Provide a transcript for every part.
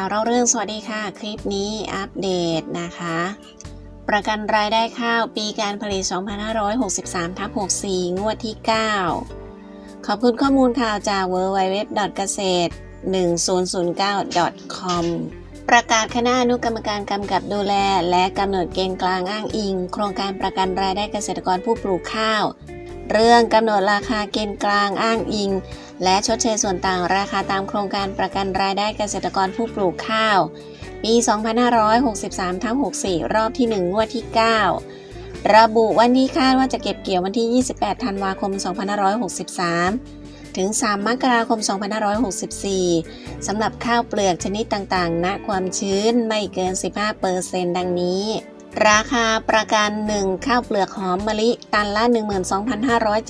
าวเล่าเรื่องสวัสดีค่ะ คลิปนี้อัปเดตนะคะ ประกันรายได้ข้าวปีการผลิต 2563ทับ64 งวดที่ 9 ขอบคุณข้อมูลข่าวจาก w w w เกษตร1009 com ประกาศคณะอนุกรรมการกำกับดูแล และกำหนดเกณฑ์กลางอ้างอิง โครงการประกันรายได้เกษตรกรผู้ปลูกข้าว เรื่องกำหนดราคาเกณฑ์กลางอ้างอิง และชดเชยส่วนต่างราคาตามโครงการประกันรายได้เกษตรกรผู้ปลูกข้าว ปี 2563 ทั้ง 64 รอบที่ 1 งวดที่ 9 ระบุวันนี้คาดว่าจะเก็บเกี่ยววันที่ 28 ธันวาคม 2563 ถึง 3 มกราคม 2564 สำหรับข้าวเปลือกชนิดต่างๆ ณ ความชื้นไม่เกิน 15%ดังนี้ ราคาประกัน 1 ข้าวเปลือกหอมมะลิ ตันละ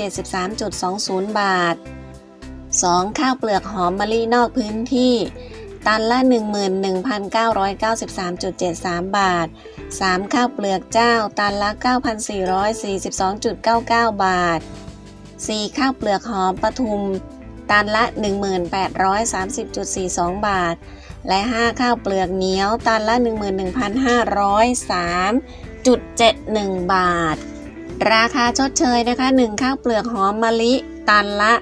12,573.20 บาท 2. ข้าวเปลือกหอมมะลินอกพื้นที่ ตันละ 11,993.73 บาท 3. ข้าวเปลือกเจ้า ตันละ 9,442.99 บาท 4. ข้าวเปลือกหอมปทุม ตันละ 1830.42 บาท และ 5 ข้าวเปลือกเหนียวตันละ 11,503.71 บาท ราคาชดเชยนะคะ 1 ข้าวเปลือกหอมมะลิตันละ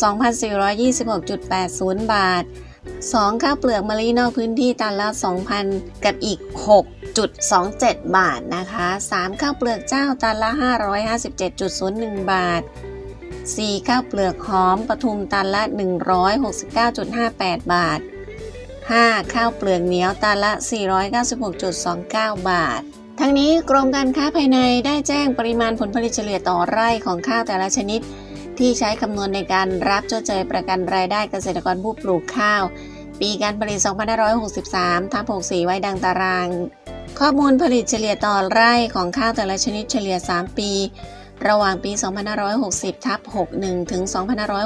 2,426.80 บาท 2 ข้าวเปลือกมะลินอกพื้นที่ตันละ 2,000 กับอีก 6.27 บาทนะคะ 3 ข้าวเปลือกเจ้าตันละ 557.01 บาท 4 ข้าวเปลือกหอมปทุมตันละ 169.58 บาท 5 ข้าวเปลือกเหนียวตันละ 496.29 บาท ทั้งนี้กรมการค้าภายในได้แจ้งปริมาณผลผลิตเฉลี่ยต่อไร่ของข้าวแต่ละชนิด ที่ใช้คำนวณในการรับชดเชยประกันรายได้เกษตรกรผู้ปลูกข้าว ปีการผลิต 2563ทับ64 ไว้ดังตาราง ข้อมูลผลิตเฉลี่ยต่อไร่ของข้าวแต่ละชนิดเฉลี่ย 3 ปี ระหว่างปี 2560ทับ61ถึง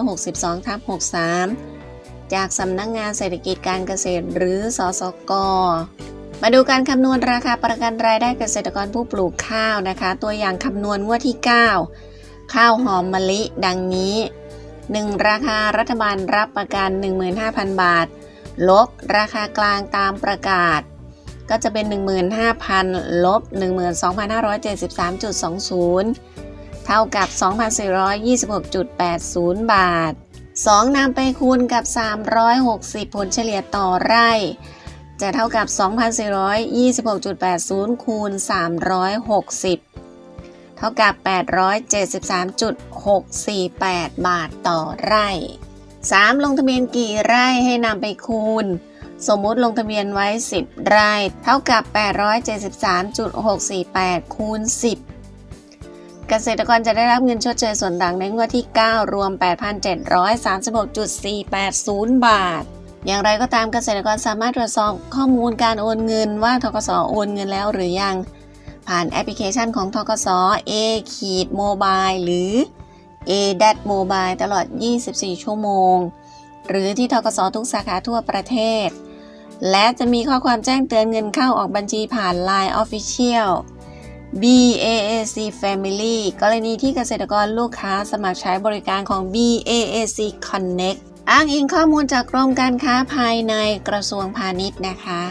2562ทับ63 จากสำนักงงานเศรษฐกิจการเกษตร หรือสสก มาดูการคำนวณราคาประกันรายได้เกษตรกรผู้ปลูกข้าวนะคะ ตัวอย่างคำนวณงวดที่ 9 ข้าวหอมมะลิ ดังนี้ 1. ราคารัฐบาลรับประกัน 15,000 บาท ลบ ราคากลางตามประกาศ ก็จะเป็น 15,000 ลบ 12,573.20 เท่ากับ 2,426.80 บาท 2. นำไปคูณกับ 360 ผลเฉลี่ยต่อไร่ จะเท่ากับ 2,426.80 คูณ 360 เท่ากับ 873.648 บาทต่อไร่ 3. ลงทะเบียนกี่ไร่ให้นำไปคูณ สมมุติลงทะเบียนไว้ 10 ไร่ เท่ากับ 873.648 คูณ 10 เกษตรกรจะได้รับเงินชดเชยส่วนต่างในงวดที่ 9 รวม 8,736.480 บาท อย่างไรก็ตามเกษตรกรสามารถตรวจสอบข้อมูลการโอนเงินว่าทกสโอนเงินแล้วหรือยัง ผ่านแอปพลิเคชันของทกส A ขีดโมบายหรือ a d a t Mobile ตลอด 24 ชั่วโมง หรือที่ทกสทุกสาขาทั่วประเทศ และจะมีข้อความแจ้งเตือนเงินเข้าออกบัญชีผ่าน Line Official BAAC Family กรณีที่เกษตรกรลูกค้าสมัครใช้บริการของ BAAC Connect อ้างอิงข้อมูลจากกรมการค้าภายในกระทรวงพาณิชย์นะคะ